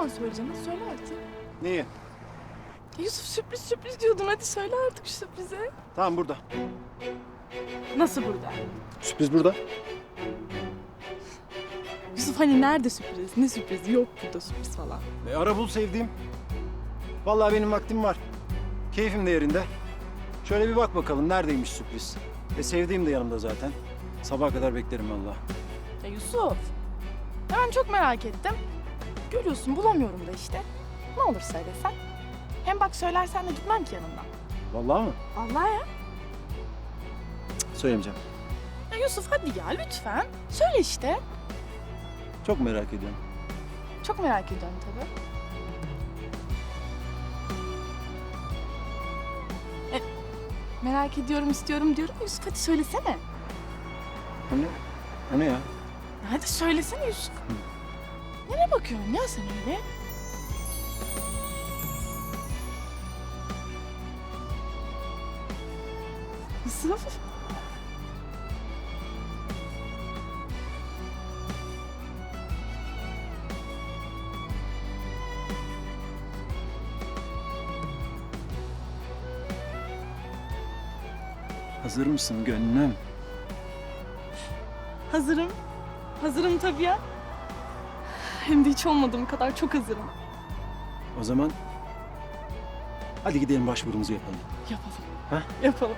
zaman söyleyeceğim? Hadi söyle artık. Neyi? Yusuf sürpriz sürpriz diyordun. Hadi söyle artık şu sürprizi. Tamam burada. Nasıl burada? Sürpriz burada. Yusuf hani nerede sürpriz? Ne sürprizi? Yok burada sürpriz falan. E, ara bul sevdiğim. Vallahi benim vaktim var. Keyfim de yerinde. Şöyle bir bak bakalım neredeymiş sürpriz. E sevdiğim de yanımda zaten. Sabaha kadar beklerim vallahi. Ya Yusuf. Ya ben çok merak ettim. Görüyorsun bulamıyorum da işte. Ne olur söylesen. Hem bak söylersen de gitmem ki yanından. Vallahi mı? Allah ya. Söylemeyeceğim. Ya Yusuf hadi ya lütfen. Söyle işte. Çok merak ediyorum. Çok merak ediyorum tabii. E, merak ediyorum, istiyorum diyorum. Yusuf hadi söylesene. O ne? O ne ya? Ya Hadi söylesene Yusuf. Nereye bakıyorsun ya sen öyle? Yusuf. Hazır mısın gönlüm? Hazırım. Hazırım tabii ya. Hem de hiç olmadığım kadar çok hazırım. O zaman hadi gidelim başvurumuzu yapalım. Yapalım. Ha? Yapalım.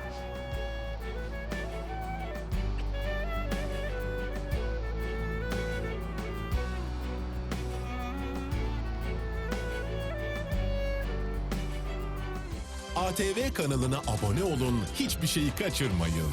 ATV kanalına abone olun, hiçbir şeyi kaçırmayın.